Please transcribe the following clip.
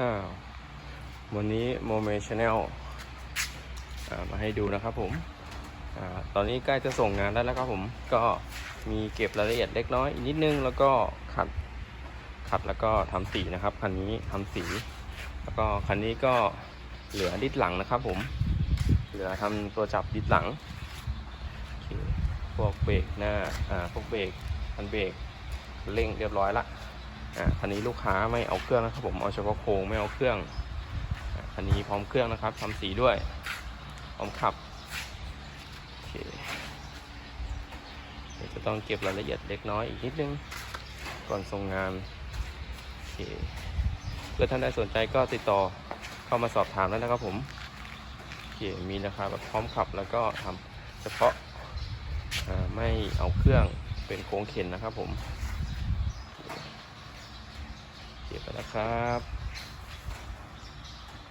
อ้าววันนี้โมเมชแนลมาให้ดูนะครับผมอตอนนี้ใกล้จะส่งงานได้แล้วครับผมก็มีเก็บรายละเอียดเล็กน้อยอีกนิดนึงแล้วก็ขัดขัดแล้วก็ทำสีนะครับคันนี้ทำสี แล้วก็คันนี้ก็เหลือดิสหลังนะครับผม เหลือทำตัวจับดิสหลังพวกเบรกหน้าอ่าพวกเบรกคันเบรกเร่งเรียบร้อยละ อ่าคันนี้ลูกค้าไม่เอาเครื่องนะครับผมเอาเฉพาะโครงไม่เอาเครื่องอคันนี้พร้อมเครื่องนะครับทำสีด้วย พร้อมขับโอเคเดี๋ยวจะต้องเก็บรายละเอียดเล็กน้อยอีกนิดนึง ก่อนส่งงานโอเคเพื่อท่านใดสนใจก็ติดต่อเข้ามาสอบถามได้นะครับผมโอเคมีราคาแบบพร้อมขับแล้วก็ทำเฉพาะอ่าไม่เอาเครื่องเป็นโค้งเข็นนะครับผม เก็บไปแล้วครับ